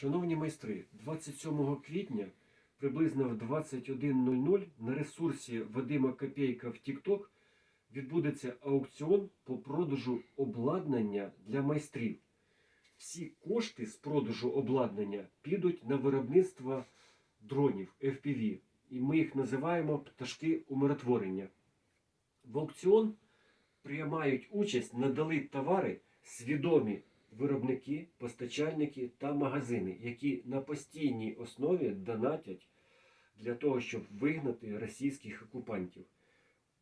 Шановні майстри, 27 квітня приблизно в 21.00 на ресурсі Вадима Копейка в TikTok відбудеться аукціон по продажу обладнання для майстрів. Всі кошти з продажу обладнання підуть на виробництво дронів FPV, і ми їх називаємо пташки умиротворення. В аукціон приймають участь надали товари свідомі виробники, постачальники та магазини, які на постійній основі донатять для того, щоб вигнати російських окупантів.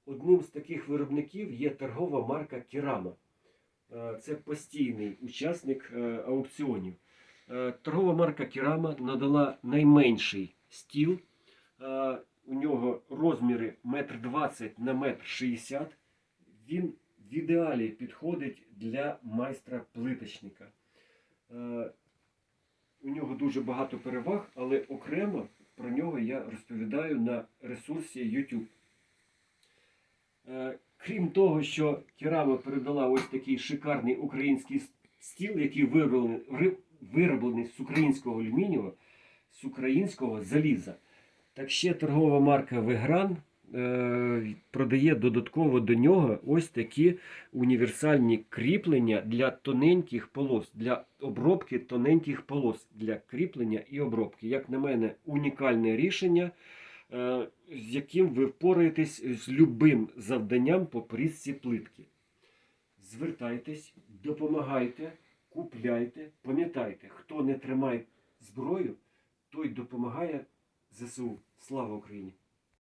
Одним з таких виробників є торгова марка Керама. Е, Це постійний учасник е, аукціонів. Е, Торгова марка Керама надала найменший стіл. У нього розміри 1,20 м на 1,60 м. Він в ідеалі підходить для майстра плиточника. Е, У нього дуже багато переваг, але окремо про нього я розповідаю на ресурсі YouTube. Е, Крім того, що Керама передала ось такий шикарний український стіл, який вироблений, вироблений з українського алюмінію, з українського заліза. Так ще торгова марка Вегран продає додатково до нього ось такі універсальні кріплення для тоненьких полос, для обробки тоненьких полос, для кріплення і обробки. Як на мене, унікальне рішення, е, з яким ви впораєтесь з любим завданням по порізці плитки. Звертайтесь, допомагайте, купляйте, пам'ятайте, хто не тримає зброю, той допомагає ЗСУ. Слава Україні!